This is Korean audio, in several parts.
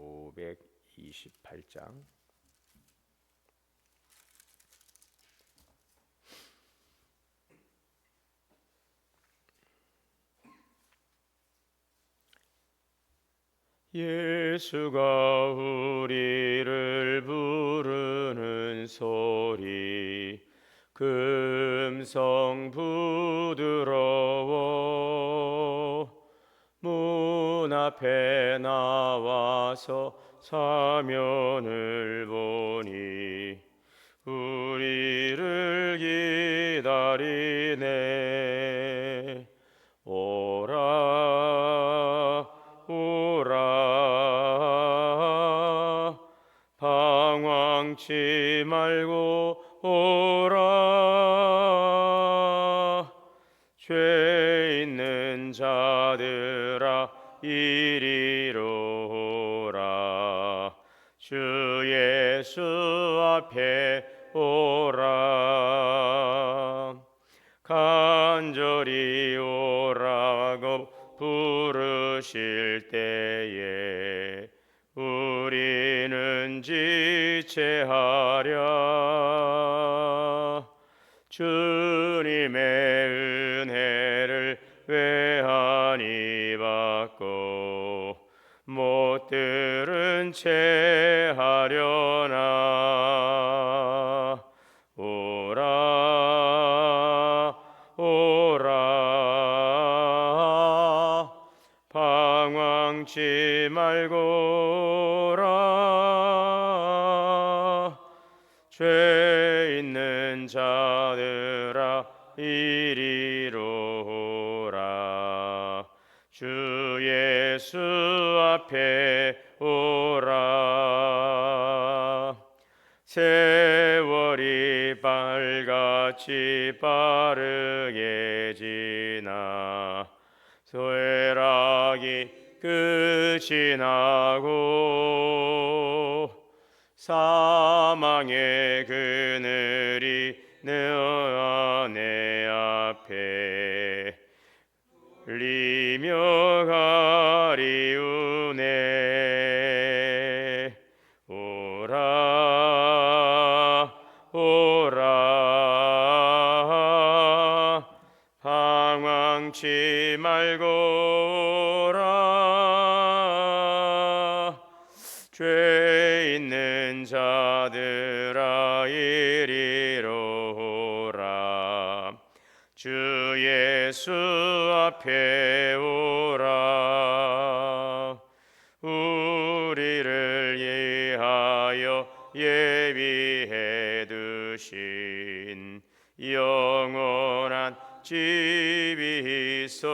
528장. 예수가 우리를 부르는 소리 금성 부드러워 문 앞에 나와서 사면을 보니 우리를 기다리네. 오라 오라. 방황치 말고 오라. 죄 있는 자들아 이리로 오라. 주 예수 앞에 오라. 간절히 오라고 부르실 때에 우리는 지체하랴 채 하려나? 오라 오라. 방황치 말고 빨갛지 빠르게 지나 소외락이 끝이 나고 사망의 그늘이 내 앞에 리며 가리우 말고 오라. 죄 있는 자들아 이리로 오라. 주 예수 앞에 오라. 우리를 위하여 예비해 두신 영원한 집이 있어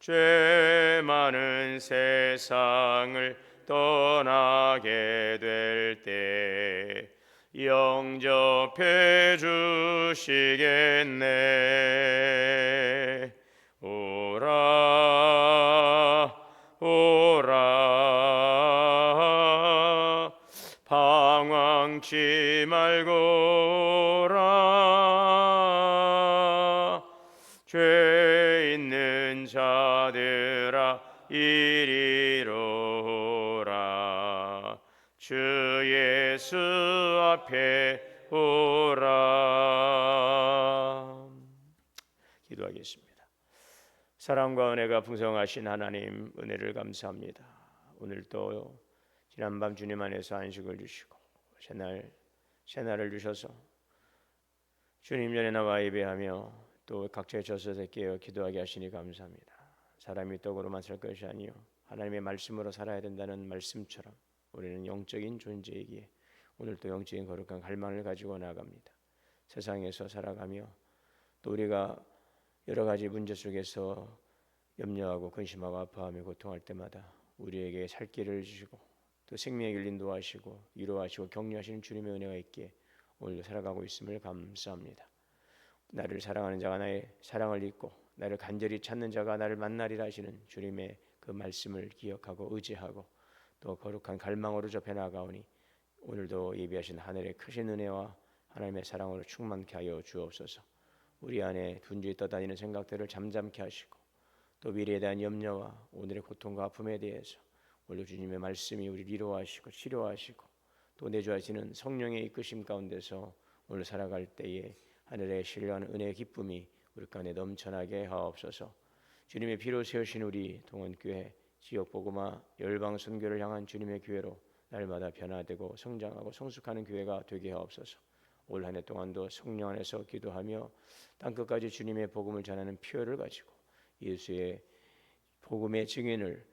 죄 많은 세상을 떠나게 될 때 영접해 주시겠네. 오라 오라. 방황치 말고 오라 있는 자들아 이리로 오라 주 예수 앞에 오라 기도하겠습니다. 사랑과 은혜가 풍성하신 하나님 은혜를 감사합니다. 오늘 또 지난밤 주님 안에서 안식을 주시고 새날 새날을 주셔서 주님 전에 나와 예배하며 또 각자의 젖을 깨어 기도하게 하시니 감사합니다. 사람이 떡으로만 살 것이 아니요 하나님의 말씀으로 살아야 된다는 말씀처럼 우리는 영적인 존재이기에 오늘 또 영적인 거룩한 갈망을 가지고 나갑니다. 세상에서 살아가며 또 우리가 여러 가지 문제 속에서 염려하고 근심하고 아파하며 고통할 때마다 우리에게 살 길을 주시고 또 생명의 길 인도하시고 위로하시고 격려하시는 주님의 은혜가 있기에 오늘도 살아가고 있음을 감사합니다. 나를 사랑하는 자가 나의 사랑을 잊고 나를 간절히 찾는 자가 나를 만나리라 하시는 주님의 그 말씀을 기억하고 의지하고 또 거룩한 갈망으로 접해 나가오니 오늘도 예비하신 하늘의 크신 은혜와 하나님의 사랑으로 충만케 하여 주옵소서. 우리 안에 둔주히 떠다니는 생각들을 잠잠케 하시고 또 미래에 대한 염려와 오늘의 고통과 아픔에 대해서 오늘 주님의 말씀이 우리 위로하시고 치료하시고 또 내주하시는 성령의 이끄심 가운데서 오늘 살아갈 때에 하늘의 신령한 은혜의 기쁨이 우리 가운데 넘쳐나게 하옵소서. 주님의 피로 세우신 우리 동원교회 지역 복음화 열방 선교를 향한 주님의 교회로 날마다 변화되고 성장하고 성숙하는 교회가 되게 하옵소서. 올 한 해 동안도 성령 안에서 기도하며 땅 끝까지 주님의 복음을 전하는 표를 가지고 예수의 복음의 증인을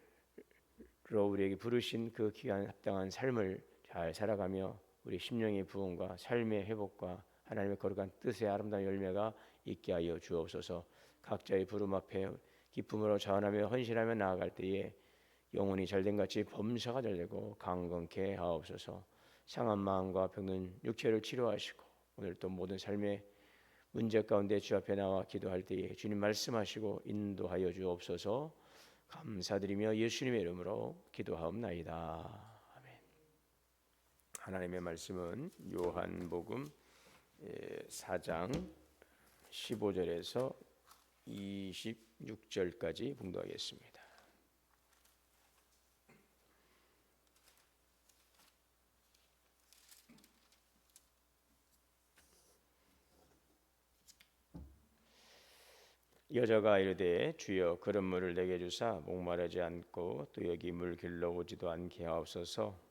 로 우리에게 부르신 그 기간 합당한 삶을 잘 살아가며 우리 심령의 부흥과 삶의 회복과 하나님의 거룩한 뜻의 아름다운 열매가 있게 하여 주옵소서. 각자의 부름 앞에 기쁨으로 자원하며 헌신하며 나아갈 때에 영혼이 잘된 같이 범사가 잘되고 강건케 하옵소서. 상한 마음과 병든 육체를 치료하시고 오늘 또 모든 삶의 문제 가운데 주 앞에 나와 기도할 때에 주님 말씀하시고 인도하여 주옵소서. 감사드리며 예수님의 이름으로 기도하옵나이다. 아멘. 하나님의 말씀은 요한복음 4장 15절에서 26절까지 봉독하겠습니다. 여자가 이르되 주여 그런 물을 내게 주사 목마르지 않고 또 여기 물 길러 오지도 않게 하옵소서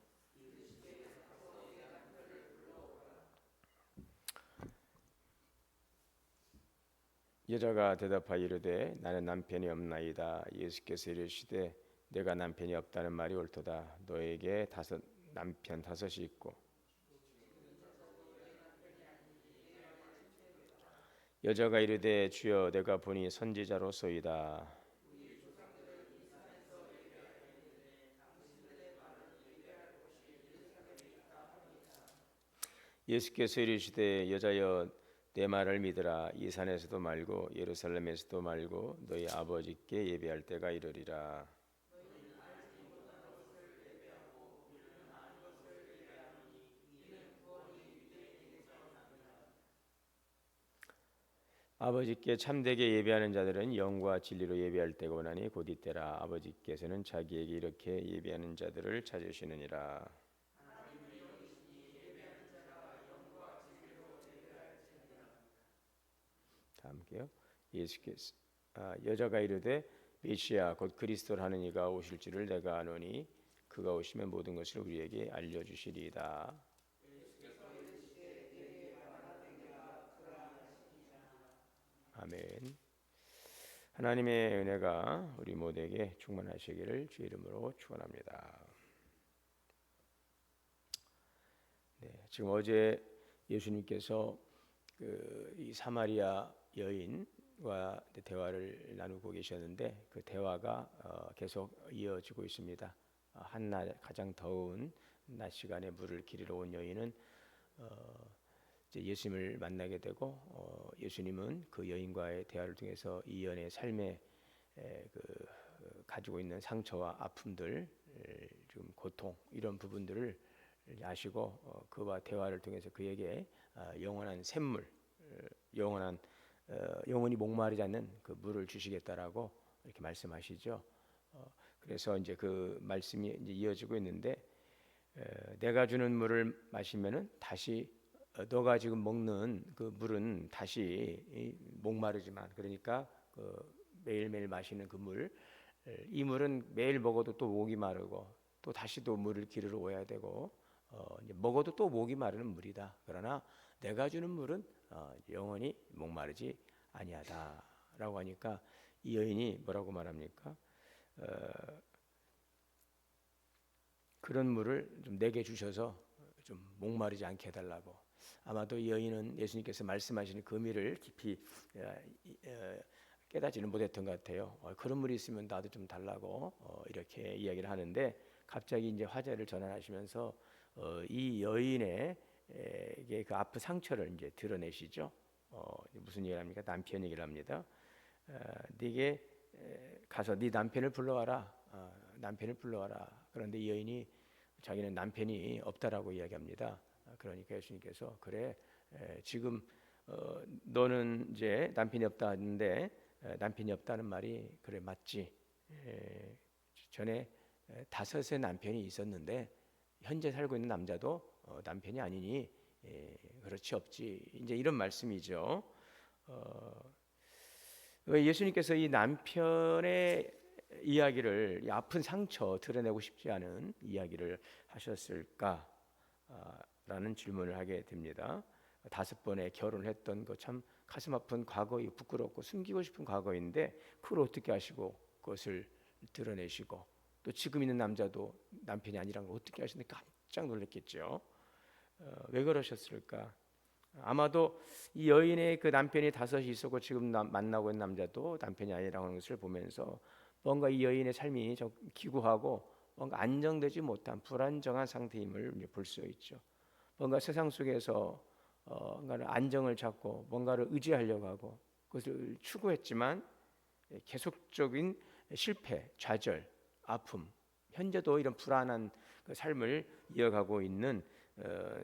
여자가 대답하여 이르되 나는 남편이 없나이다. 예수께서 이르시되 내가 남편이 없다는 말이 옳도다. 너에게 다섯 남편 다섯이 있고. 여자가 이르되 주여 내가 보니 선지자로소이다. 예수께서 이르시되 여자여 내 말을 믿으라. 이 산에서도 말고 예루살렘에서도 말고 너희 아버지께 예배할 때가 이르리라. 아버지께 참되게 예배하는 자들은 영과 진리로 예배할 때가 오나니 곧 이때라. 아버지께서는 자기에게 이렇게 예배하는 자들을 찾으시느니라 다 함께요. 예수께서 아, 여자가 이르되 메시아 곧 그리스도를 하는 이가 오실 줄을 내가 아노니 그가 오시면 모든 것을 우리에게 알려 주시리이다. 아멘. 하나님의 은혜가 우리 모두에게 충만하시기를 주 이름으로 축원합니다. 네, 지금 어제 예수님께서 그 이 사마리아 여인과 대화를 나누고 계셨는데 그 대화가 어, 계속 이어지고 있습니다. 어, 한낮 가장 더운 낮 시간에 물을 기르러 온 여인은 어, 예수님을 만나게 되고 어, 예수님은 그 여인과의 대화를 통해서 이 연의 삶에 에, 그 어, 가지고 있는 상처와 아픔들, 에, 좀 고통 이런 부분들을 아시고 어, 그와 대화를 통해서 그에게 어, 영원한 샘물, 어, 영원한 어, 영원히 목마르지 않는 그 물을 주시겠다라고 이렇게 말씀하시죠. 어, 그래서 이제 그 말씀이 이제 이어지고 있는데 에, 내가 주는 물을 마시면은 다시 어, 너가 지금 먹는 그 물은 다시 목마르지만 그러니까 그 매일매일 마시는 그 물, 이 물은 매일 먹어도 또 목이 마르고 또 다시 또 물을 기르러 오야 되고 어, 먹어도 또 목이 마르는 물이다. 그러나 내가 주는 물은 어, 영원히 목마르지 아니하다라고 하니까 이 여인이 뭐라고 말합니까? 어, 그런 물을 좀 내게 주셔서 좀 목마르지 않게 해달라고. 아마도 이 여인은 예수님께서 말씀하시는 그 의미를 깊이 어, 이- 어, 깨닫지는 못했던 것 같아요. 어, 그런 물이 있으면 나도 좀 달라고 어, 이렇게 이야기를 하는데 갑자기 이제 화제를 전환하시면서 어, 이 여인의 에게 그 아픈 상처를 이제 드러내시죠. 어, 무슨 얘기를 합니까? 남편 얘기를 합니다. 어, 네게 에, 가서 네 남편을 불러와라. 어, 남편을 불러와라. 그런데 이 여인이 자기는 남편이 없다라고 이야기합니다. 어, 그러니까 예수님께서 그래 에, 지금 어, 너는 이제 남편이 없다 는데 에, 남편이 없다는 말이 그래 맞지. 에, 전에 에, 다섯의 남편이 있었는데 현재 살고 있는 남자도 어, 남편이 아니니 에, 그렇지 없지. 이제 이런 말씀이죠. 어, 왜 예수님께서 이 남편의 이야기를 이 아픈 상처 드러내고 싶지 않은 이야기를 하셨을까라는 질문을 하게 됩니다. 다섯 번의 결혼을 했던 거 참 가슴 아픈 과거, 부끄럽고 숨기고 싶은 과거인데 그걸 어떻게 하시고 그것을 드러내시고 또 지금 있는 남자도 남편이 아니라는 걸 어떻게 하시는데 깜짝 놀랐겠죠. 어, 왜 그러셨을까? 아마도 이 여인의 그 남편이 다섯이 있었고 지금 남- 만나고 있는 남자도 남편이 아니라고 하는 것을 보면서 뭔가 이 여인의 삶이 좀 기구하고 뭔가 안정되지 못한 불안정한 상태임을 볼 수 있죠. 뭔가 세상 속에서 어, 뭔가를 안정을 찾고 뭔가를 의지하려고 하고 그것을 추구했지만 예, 계속적인 실패, 좌절, 아픔, 현재도 이런 불안한 그 삶을 이어가고 있는 어,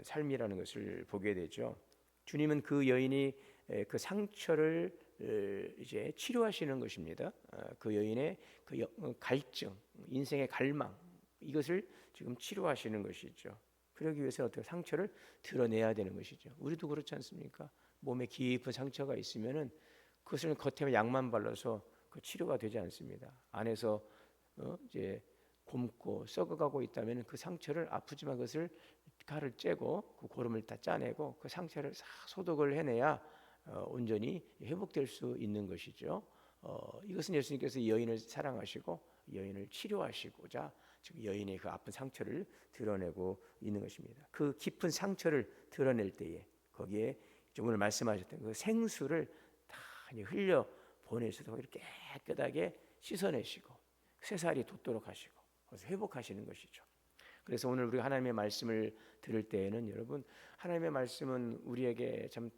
삶이라는 것을 보게 되죠. 주님은 그 여인이 에, 그 상처를 에, 이제 치료하시는 것입니다. 어, 그 여인의 그 여- 어, 갈증, 인생의 갈망 이것을 지금 치료하시는 것이죠. 그러기 위해서 어떻게 상처를 드러내야 되는 것이죠. 우리도 그렇지 않습니까? 몸에 깊은 상처가 있으면은 그것을 겉에 약만 발라서 그 치료가 되지 않습니다. 안에서 어, 이제 곰고 썩어가고 있다면 그 상처를 아프지만 그것을 칼을 째고 그 고름을 다 짜내고 그 상처를 싹 소독을 해내야 어, 온전히 회복될 수 있는 것이죠. 어, 이것은 예수님께서 이 여인을 사랑하시고 이 여인을 치료하시고자 지금 여인의 그 아픈 상처를 드러내고 있는 것입니다. 그 깊은 상처를 드러낼 때에 거기에 좀 오늘 말씀하셨던 그 생수를 다 흘려 보내셔서 이렇게 깨끗하게 씻어내시고 새살이 돋도록 하시고 그래서 회복하시는 것이죠. 그래서 오늘 우리가 하나님의 말씀을 들을 때에는 여러분 하나님의 말씀은 우리에게 참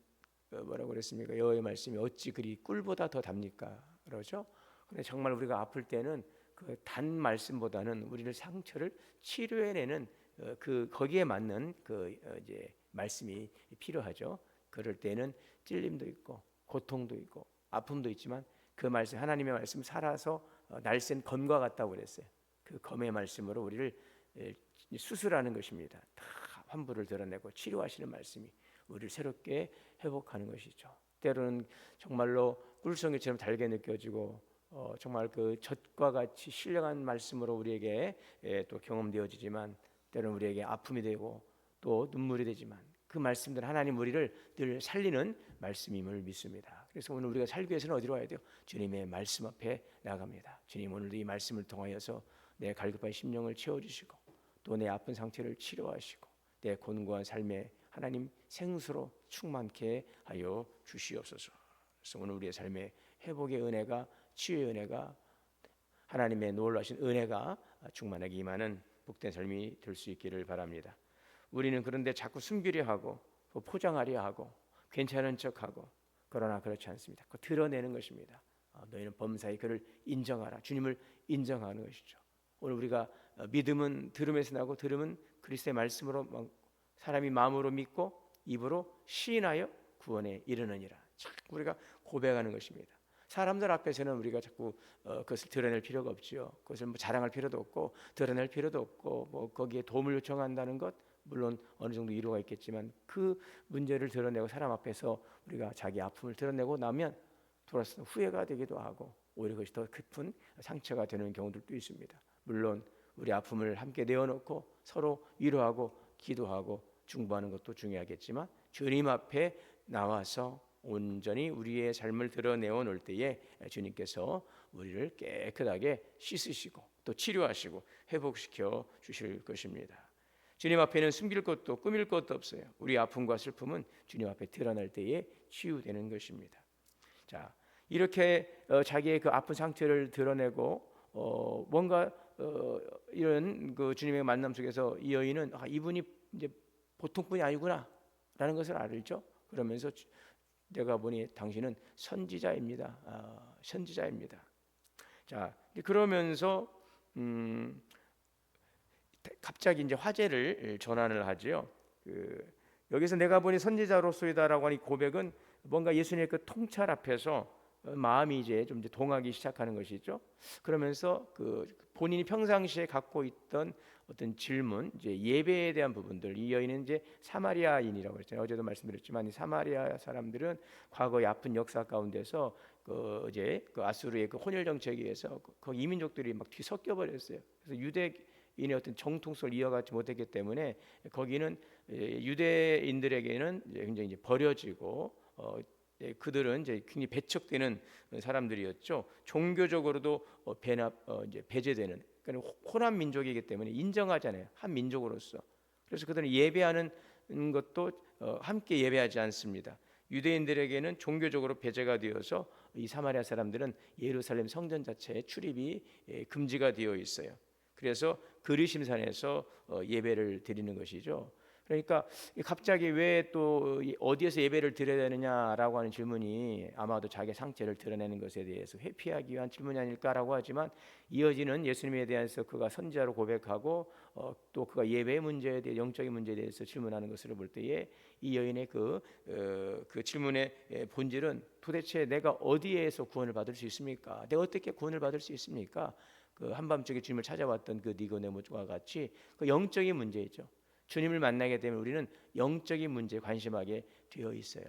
어, 뭐라고 그랬습니까? 여호와의 말씀이 어찌 그리 꿀보다 더 답니까? 그러죠? 근데 정말 우리가 아플 때는 그 단 말씀보다는 우리를 상처를 치료해내는 어, 그 거기에 맞는 그 어, 이제 말씀이 필요하죠. 그럴 때는 찔림도 있고 고통도 있고 아픔도 있지만 그 말씀 하나님의 말씀 살아서 어, 날쌘 검과 같다고 그랬어요. 그 검의 말씀으로 우리를 에, 수술하는 것입니다. 다 환부를 드러내고 치료하시는 말씀이 우리를 새롭게 회복하는 것이죠. 때로는 정말로 꿀성이처럼 달게 느껴지고 어, 정말 그 젖과 같이 신령한 말씀으로 우리에게 예, 또 경험되어지지만 때로는 우리에게 아픔이 되고 또 눈물이 되지만 그 말씀들 하나님 우리를 늘 살리는 말씀임을 믿습니다. 그래서 오늘 우리가 살기 위해서는 어디로 와야 돼요? 주님의 말씀 앞에 나갑니다. 주님 오늘도 이 말씀을 통하여서 내 갈급한 심령을 채워주시고 또 내 아픈 상태를 치료하시고 내 곤고한 삶에 하나님 생수로 충만케 하여 주시옵소서. 그래서 오늘 우리의 삶에 회복의 은혜가 치유의 은혜가 하나님의 놀라신 은혜가 충만하게 임하는 복된 삶이 될 수 있기를 바랍니다. 우리는 그런데 자꾸 숨기려 하고 또 포장하려 하고 괜찮은 척하고 그러나 그렇지 않습니다. 그 드러내는 것입니다. 어, 너희는 범사에 그를 인정하라. 주님을 인정하는 것이죠. 오늘 우리가 어, 믿음은 들음에서 나고 들음은 그리스도의 말씀으로 막 사람이 마음으로 믿고 입으로 시인하여 구원에 이르느니라. 자꾸 우리가 고백하는 것입니다. 사람들 앞에서는 우리가 자꾸 어, 그것을 드러낼 필요가 없지요. 그것을 뭐 자랑할 필요도 없고 드러낼 필요도 없고 뭐 거기에 도움을 요청한다는 것 물론 어느 정도 이유가 있겠지만 그 문제를 드러내고 사람 앞에서 우리가 자기 아픔을 드러내고 나면 돌아서 후회가 되기도 하고 오히려 그것이 더 깊은 상처가 되는 경우들도 있습니다. 물론 우리 아픔을 함께 내어놓고 서로 위로하고 기도하고 중보하는 것도 중요하겠지만 주님 앞에 나와서 온전히 우리의 삶을 드러내어 놓을 때에 주님께서 우리를 깨끗하게 씻으시고 또 치료하시고 회복시켜 주실 것입니다. 주님 앞에는 숨길 것도 꾸밀 것도 없어요. 우리 아픔과 슬픔은 주님 앞에 드러날 때에 치유되는 것입니다. 자, 이렇게 어, 자기의 그 아픈 상태를 드러내고 어, 뭔가 어, 이런 그 주님의 만남 속에서 이 여인은 아, 이분이 이제 보통 분이 아니구나라는 것을 알죠. 그러면서 주- 내가 보니 당신은 선지자입니다. 아, 선지자입니다. 자, 그러면서 음, 갑자기 이제 화제를 전환을 하지요. 그 여기서 내가 보니 선지자로서이다라고 하는 이 고백은 뭔가 예수님의 그 통찰 앞에서 어, 마음이 이제 좀 이제 동하기 시작하는 것이죠. 그러면서 그 본인이 평상시에 갖고 있던 어떤 질문, 이제 예배에 대한 부분들, 이 여인은 이제 사마리아인이라고 그랬잖아요. 어제도 말씀드렸지만 이 사마리아 사람들은 과거의 아픈 역사 가운데서 그 이제 그 아수르의 그 혼혈 정책에 의해서 그- 그 이민족들이 막 뒤섞여 버렸어요. 그래서 유대 인의 어떤 정통성을 이어가지 못했기 때문에 거기는 예, 유대인들에게는 굉장히 이제 버려지고 어, 예, 그들은 이제 굉장히 배척되는 사람들이었죠. 종교적으로도 어, 배납 어, 이제 배제되는 그러니까 호남 민족이기 때문에 인정하잖아요. 한 민족으로서. 그래서 그들은 예배하는 것도 어, 함께 예배하지 않습니다. 유대인들에게는 종교적으로 배제가 되어서 이 사마리아 사람들은 예루살렘 성전 자체에 출입이 예, 금지가 되어 있어요. 그래서 그리심산에서 어, 예배를 드리는 것이죠. 그러니까 갑자기 왜 또 어디에서 예배를 드려야 되느냐라고 하는 질문이 아마도 자기 상태를 드러내는 것에 대해서 회피하기 위한 질문이 아닐까라고 하지만 이어지는 예수님에 대해서 그가 선지자로 고백하고 어, 또 그가 예배의 문제에 대해 영적인 문제에 대해서 질문하는 것을 볼 때에 이 여인의 그, 어, 그 질문의 예, 본질은 도대체 내가 어디에서 구원을 받을 수 있습니까? 내가 어떻게 구원을 받을 수 있습니까? 그 한밤중에 주님을 찾아왔던 그 니고데모와 같이 그 영적인 문제이죠. 주님을 만나게 되면 우리는 영적인 문제에 관심하게 되어 있어요.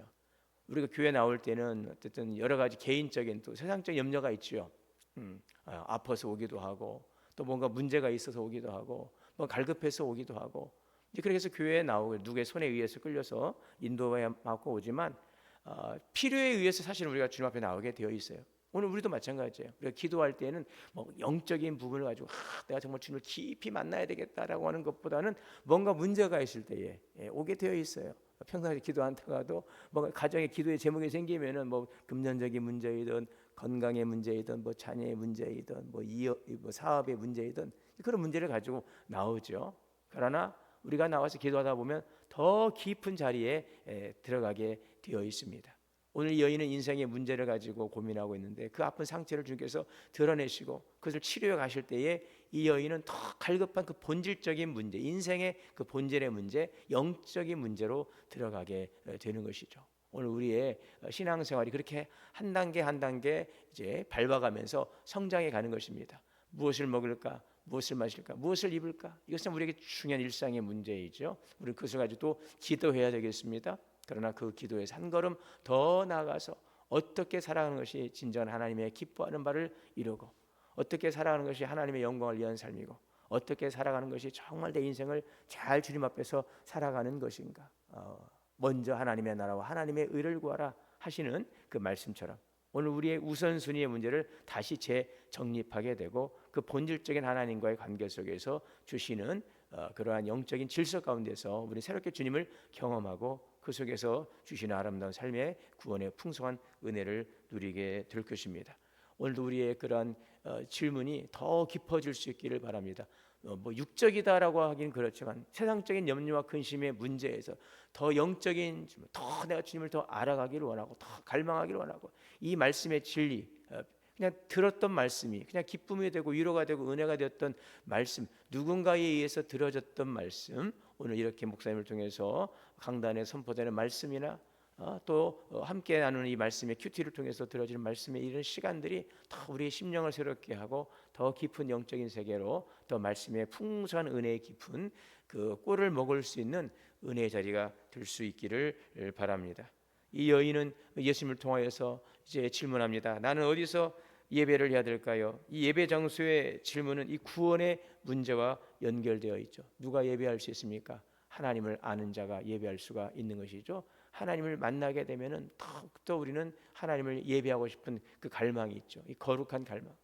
우리가 교회 나올 때는 어쨌든 여러 가지 개인적인 또 세상적인 염려가 있지요. 음, 아, 아파서 오기도 하고 또 뭔가 문제가 있어서 오기도 하고 뭐 갈급해서 오기도 하고 이제 해서 교회에 나오고 누구의 손에 의해서 끌려서 인도받고 오지만 어, 필요에 의해서 사실 우리가 주님 앞에 나오게 되어 있어요. 오늘 우리도 마찬가지예요. 우리가 기도할 때는 뭐 영적인 부분을 가지고 하, 내가 정말 주님을 깊이 만나야 되겠다라고 하는 것보다는 뭔가 문제가 있을 때에 예, 오게 되어 있어요. 평상시 기도 안 타가도 뭔가 가정에 기도의 제목이 생기면은 뭐 금전적인 문제이든 건강의 문제이든 뭐 자녀의 문제이든 뭐, 이어, 뭐 사업의 문제이든 그런 문제를 가지고 나오죠. 그러나 우리가 나와서 기도하다 보면 더 깊은 자리에 에, 들어가게 되어 있습니다. 오늘 이 여인은 인생의 문제를 가지고 고민하고 있는데 그 아픈 상태를 주께서 드러내시고 그것을 치료해 가실 때에 이 여인은 더 갈급한 그 본질적인 문제, 인생의 그 본질의 문제, 영적인 문제로 들어가게 되는 것이죠. 오늘 우리의 신앙생활이 그렇게 한 단계 한 단계 이제 밟아가면서 성장해 가는 것입니다. 무엇을 먹을까? 무엇을 마실까? 무엇을 입을까? 이것은 우리에게 중요한 일상의 문제이죠. 우리 그것을 가지고 또 기도해야 되겠습니다. 그러나 그 기도에서 한 걸음 더 나아가서 어떻게 살아가는 것이 진정한 하나님의 기뻐하는 바를 이루고 어떻게 살아가는 것이 하나님의 영광을 위한 삶이고 어떻게 살아가는 것이 정말 내 인생을 잘 주님 앞에서 살아가는 것인가? 어, 먼저 하나님의 나라와 하나님의 의를 구하라 하시는 그 말씀처럼 오늘 우리의 우선순위의 문제를 다시 재정립하게 되고 그 본질적인 하나님과의 관계 속에서 주시는 어, 그러한 영적인 질서 가운데서 우리 새롭게 주님을 경험하고 그 속에서 주시는 아름다운 삶의 구원의 풍성한 은혜를 누리게 될 것입니다. 오늘도 우리의 그러한 어, 질문이 더 깊어질 수 있기를 바랍니다. 어, 뭐 육적이다라고 하긴 그렇지만 세상적인 염려와 근심의 문제에서 더 영적인 더 내가 주님을 더 알아가기를 원하고 더 갈망하기를 원하고 이 말씀의 진리 어, 그냥 들었던 말씀이 그냥 기쁨이 되고 위로가 되고 은혜가 되었던 말씀 누군가에 의해서 들어졌던 말씀 오늘 이렇게 목사님을 통해서 강단에 선포되는 말씀이나 어, 또 어, 함께 나누는 이 말씀의 큐티를 통해서 들어지는 말씀의 이런 시간들이 더 우리의 심령을 새롭게 하고 더 깊은 영적인 세계로 더 말씀의 풍성한 은혜의 깊은 그 꼴을 먹을 수 있는 은혜의 자리가 될 수 있기를 바랍니다. 이 여인은 예수님을 통하여서 이제 질문합니다. 나는 어디서 예배를 해야 될까요? 이 예배 장소의 질문은 이 구원의 문제와 연결되어 있죠. 누가 예배할 수 있습니까? 하나님을 아는 자가 예배할 수가 있는 것이죠. 하나님을 만나게 되면은 더욱더 우리는 하나님을 예배하고 싶은 그 갈망이 있죠. 이 거룩한 갈망.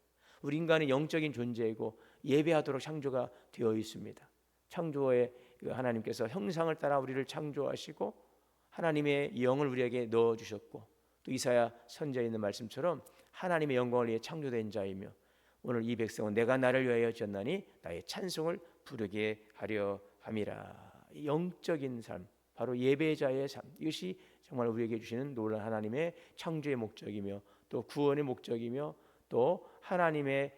우리 인간은 영적인 존재이고 예배하도록 창조가 되어 있습니다. 창조의 그 하나님께서 형상을 따라 우리를 창조하시고 하나님의 영을 우리에게 넣어 주셨고 또 이사야 선자에 있는 말씀처럼 하나님의 영광을 위해 창조된 자이며 오늘 이 백성은 내가 나를 위하여 지었나니 나의 찬송을 부르게 하려 함이라. 영적인 삶, 바로 예배자의 삶. 이것이 정말 우리에게 주시는 놀라운 하나님의 창조의 목적이며 또 구원의 목적이며 또 하나님의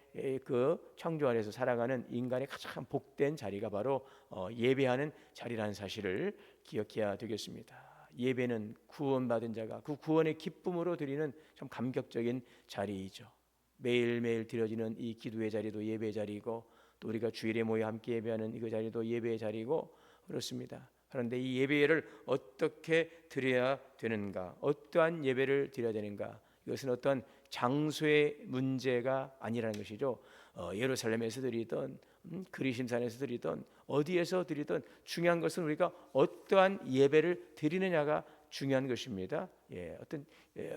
그 창조 안에서 살아가는 인간의 가장 복된 자리가 바로 어, 예배하는 자리라는 사실을 기억해야 되겠습니다. 예배는 구원받은 자가 그 구원의 기쁨으로 드리는 참 감격적인 자리이죠. 매일매일 드려지는 이 기도의 자리도 예배의 자리이고 또 우리가 주일에 모여 함께 예배하는 이그 자리도 예배의 자리고 그렇습니다. 그런데 이 예배를 어떻게 드려야 되는가? 어떠한 예배를 드려야 되는가? 이것은 어떤 장소의 문제가 아니라는 것이죠. 어, 예루살렘에서 드리던 음, 그리심산에서 드리던 어디에서 드리던 중요한 것은 우리가 어떠한 예배를 드리느냐가 중요한 것입니다. 예, 어떤 예,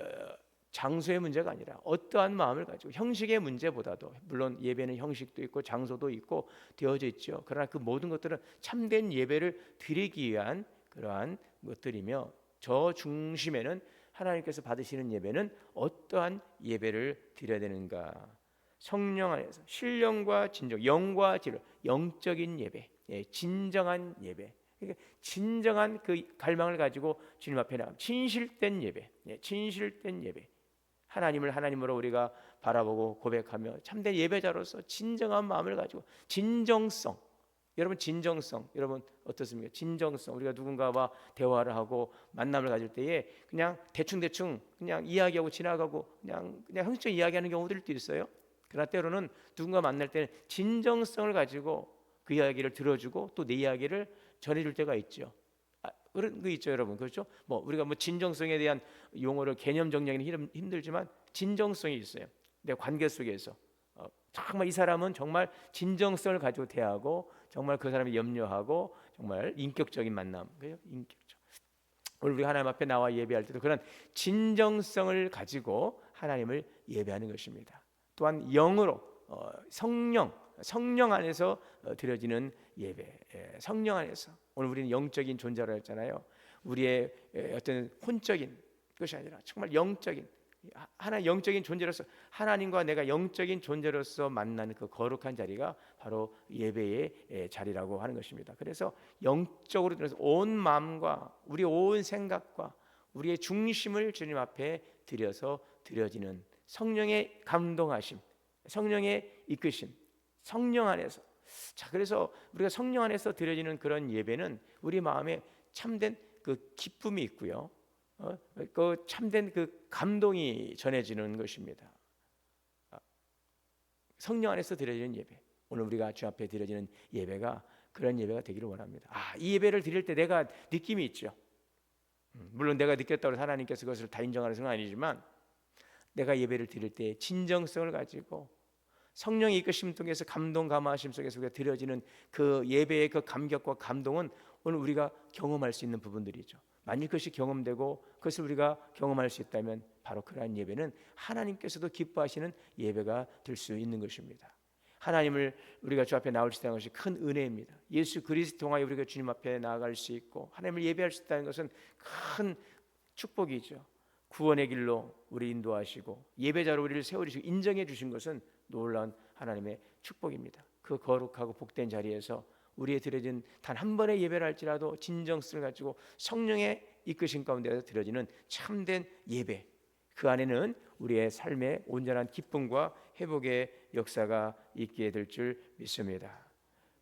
장소의 문제가 아니라 어떠한 마음을 가지고 형식의 문제보다도 물론 예배는 형식도 있고 장소도 있고 되어져 있죠. 그러나 그 모든 것들은 참된 예배를 드리기 위한 그러한 것들이며 저 중심에는 하나님께서 받으시는 예배는 어떠한 예배를 드려야 되는가? 성령 안에서 신령과 진정, 영과 질, 영적인 예배, 예, 진정한 예배. 그러니까 진정한 그 갈망을 가지고 주님 앞에 나가 진실된 예배, 예, 진실된 예배. 하나님을 하나님으로 우리가 바라보고 고백하며 참된 예배자로서 진정한 마음을 가지고 진정성 여러분 진정성 여러분 어떻습니까? 진정성 우리가 누군가와 대화를 하고 만남을 가질 때에 그냥 대충 대충 그냥 이야기하고 지나가고 그냥 그냥 형식 이야기하는 경우들도 있어요. 그러나 때로는 누군가 만날 때는 진정성을 가지고 그 이야기를 들어주고 또 내 이야기를 전해줄 때가 있죠. 그런 거 있죠, 여러분. 그렇죠? 뭐 우리가 뭐 진정성에 대한 용어를 개념 정리하기는 힘들지만 진정성이 있어요. 내 관계 속에서 어, 정말 이 사람은 정말 진정성을 가지고 대하고 정말 그 사람이 염려하고 정말 인격적인 만남, 그죠? 인격적. 오늘 우리 하나님 앞에 나와 예배할 때도 그런 진정성을 가지고 하나님을 예배하는 것입니다. 또한 영으로 어, 성령 성령 안에서 어, 드려지는 예배, 예, 성령 안에서 오늘 우리는 영적인 존재로 했잖아요. 우리의 어떤 혼적인 것이 아니라 정말 영적인 하나 영적인 존재로서 하나님과 내가 영적인 존재로서 만나는 그 거룩한 자리가 바로 예배의 자리라고 하는 것입니다. 그래서 영적으로 들어서 온 마음과 우리 온 생각과 우리의 중심을 주님 앞에 드려서 드려지는 성령의 감동하심, 성령의 이끄심, 성령 안에서 자 그래서 우리가 성령 안에서 드려지는 그런 예배는 우리 마음에 참된 그 기쁨이 있고요. 어, 그 참된 그 감동이 전해지는 것입니다. 아, 성령 안에서 드려지는 예배. 오늘 우리가 주 앞에 드려지는 예배가 그런 예배가 되기를 원합니다. 아, 이 예배를 드릴 때 내가 느낌이 있죠. 음, 물론 내가 느꼈다고 하나님께서 그것을 다 인정하는 것은 아니지만 내가 예배를 드릴 때 진정성을 가지고 성령의 이끄심 통해서 감동 감화하심 속에서 우리가 드려지는 그 예배의 그 감격과 감동은 오늘 우리가 경험할 수 있는 부분들이죠. 만일 그것이 경험되고 그것을 우리가 경험할 수 있다면 바로 그러한 예배는 하나님께서도 기뻐하시는 예배가 될 수 있는 것입니다. 하나님을 우리가 주 앞에 나올 수 있다는 것이 큰 은혜입니다. 예수 그리스도 통하여 우리가 주님 앞에 나아갈 수 있고 하나님을 예배할 수 있다는 것은 큰 축복이죠. 구원의 길로 우리 인도하시고 예배자로 우리를 세우시고 인정해 주신 것은 놀라운 하나님의 축복입니다. 그 거룩하고 복된 자리에서 우리의 드려진 단 한 번의 예배를 할지라도 진정성을 가지고 성령의 이끄신 가운데서 드려지는 참된 예배. 그 안에는 우리의 삶의 온전한 기쁨과 회복의 역사가 있게 될 줄 믿습니다.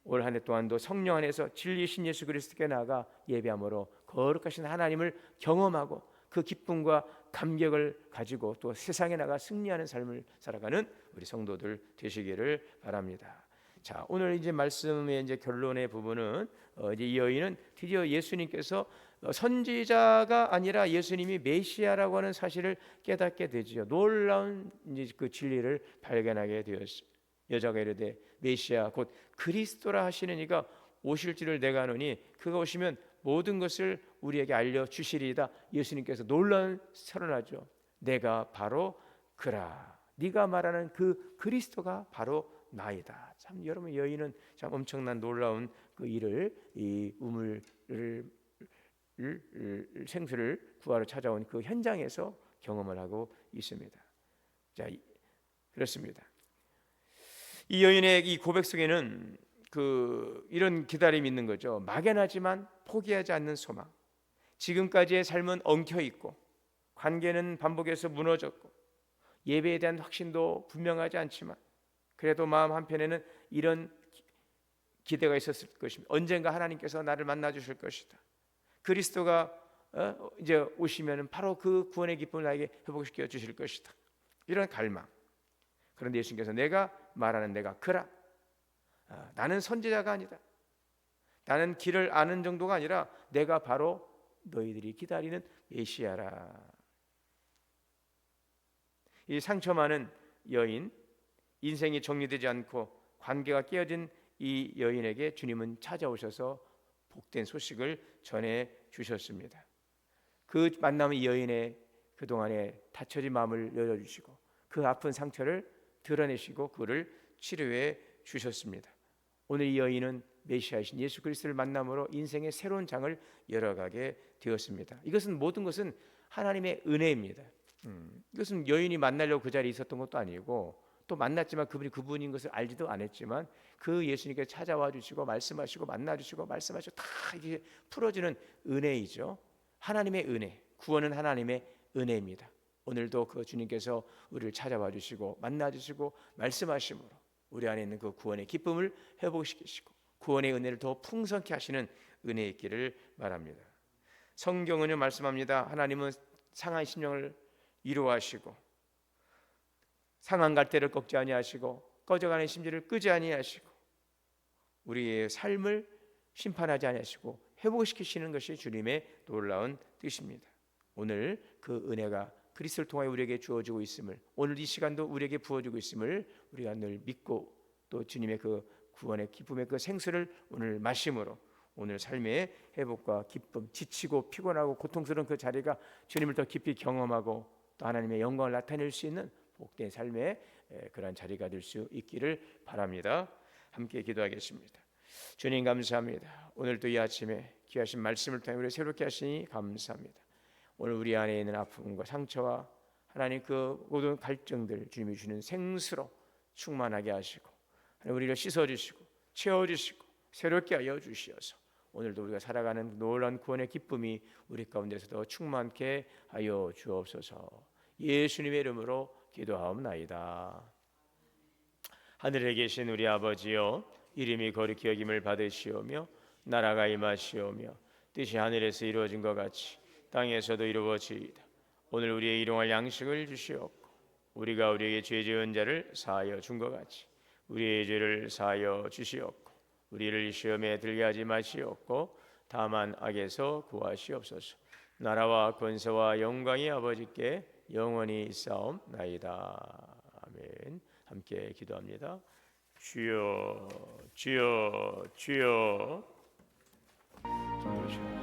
올 한해 동안도 성령 안에서 진리신 예수 그리스도께 나가 예배함으로 거룩하신 하나님을 경험하고 그 기쁨과 감격을 가지고 또 세상에 나가 승리하는 삶을 살아가는 우리 성도들 되시기를 바랍니다. 자, 오늘 이제 말씀의 이제 결론의 부분은 어 이제 이 여인은 드디어 예수님께서 어, 선지자가 아니라 예수님이 메시아라고 하는 사실을 깨닫게 되지요. 놀라운 이제 그 진리를 발견하게 되었습니다. 여자가 이르되 메시아 곧 그리스도라 하시는 이가 오실 줄을 내가 아노니 그가 오시면 모든 것을 우리에게 알려 주시리이다. 예수님께서 놀라운 선언하죠. 내가 바로 그라. 네가 말하는 그 그리스도가 바로 나이다. 참 여러분 여인은 참 엄청난 놀라운 그 일을 이 우물을 을- 생수를 구하러 찾아온 그 현장에서 경험을 하고 있습니다. 자, 이- 그렇습니다. 이 여인의 이 고백 속에는 그 이런 기다림이 있는 거죠. 막연하지만 포기하지 않는 소망. 지금까지의 삶은 엉켜 있고 관계는 반복해서 무너졌고 예배에 대한 확신도 분명하지 않지만 그래도 마음 한편에는 이런 기- 기대가 있었을 것입니다. 언젠가 하나님께서 나를 만나 주실 것이다. 그리스도가 어, 이제 오시면은 바로 그 구원의 기쁨을 나에게 회복시켜 주실 것이다. 이런 갈망. 그런데 예수님께서 내가 말하는 내가 그라. 아, 나는 선지자가 아니다. 나는 길을 아는 정도가 아니라 내가 바로 너희들이 기다리는 메시아라. 이 상처 많은 여인, 인생이 정리되지 않고 관계가 깨어진 이 여인에게 주님은 찾아오셔서 복된 소식을 전해 주셨습니다. 그 만남은 이 여인의 그 동안의 닫혀진 마음을 열어주시고 그 아픈 상처를 드러내시고 그를 치료해 주셨습니다. 오늘 이 여인은 메시아이신 예수 그리스도를 만남으로 인생의 새로운 장을 열어가게 되었습니다. 이것은 모든 것은 하나님의 은혜입니다. 음, 이것은 여인이 만나려고 그 자리에 있었던 것도 아니고 또 만났지만 그분이 그분인 것을 알지도 않았지만 그 예수님께 찾아와 주시고 말씀하시고 만나 주시고 말씀하시고 다 이게 풀어지는 은혜이죠. 하나님의 은혜, 구원은 하나님의 은혜입니다. 오늘도 그 주님께서 우리를 찾아와 주시고 만나 주시고 말씀하심으로 우리 안에 있는 그 구원의 기쁨을 회복시키시고 구원의 은혜를 더 풍성케 하시는 은혜 있기를 바랍니다. 성경은요 말씀합니다. 하나님은 상한 심령을 이루하시고 상한 갈대를 꺾지 아니하시고 꺼져가는 심지를 끄지 아니하시고 우리의 삶을 심판하지 아니하시고 회복시키시는 것이 주님의 놀라운 뜻입니다. 오늘 그 은혜가 그리스도를 통하여 우리에게 주어지고 있음을 오늘 이 시간도 우리에게 부어지고 있음을 우리가 늘 믿고 또 주님의 그 구원의 기쁨의 그 생수를 오늘 마심으로 오늘 삶의 회복과 기쁨, 지치고 피곤하고 고통스러운 그 자리가 주님을 더 깊이 경험하고 또 하나님의 영광을 나타낼 수 있는 복된 삶의 에, 그러한 자리가 될 수 있기를 바랍니다. 함께 기도하겠습니다. 주님 감사합니다. 오늘도 이 아침에 귀하신 말씀을 통해 우리 새롭게 하시니 감사합니다. 오늘 우리 안에 있는 아픔과 상처와 하나님 그 모든 갈증들 주님이 주는 생수로 충만하게 하시고 하나님 우리를 씻어 주시고 채워 주시고 새롭게 하여 주시어서 오늘도 우리가 살아가는 놀라운 구원의 기쁨이 우리 가운데서 더 충만케 하여 주옵소서. 예수님의 이름으로 기도하옵나이다. 하늘에 계신 우리 아버지여 이름이 거룩히 여김을 받으시오며 나라가 임하시오며 뜻이 하늘에서 이루어진 것 같이 땅에서도 이루어지이다. 오늘 우리의 일용할 양식을 주시옵고 우리가 우리에게 죄 지은 자를 사하여 준 것 같이 우리의 죄를 사하여 주시옵고 우리를 시험에 들게 하지 마시옵고 다만 악에서 구하시옵소서. 나라와 권세와 영광이 아버지께 영원히 있사옵나이다. 아멘. 함께 기도합니다. 주여, 주여, 주여. 주여.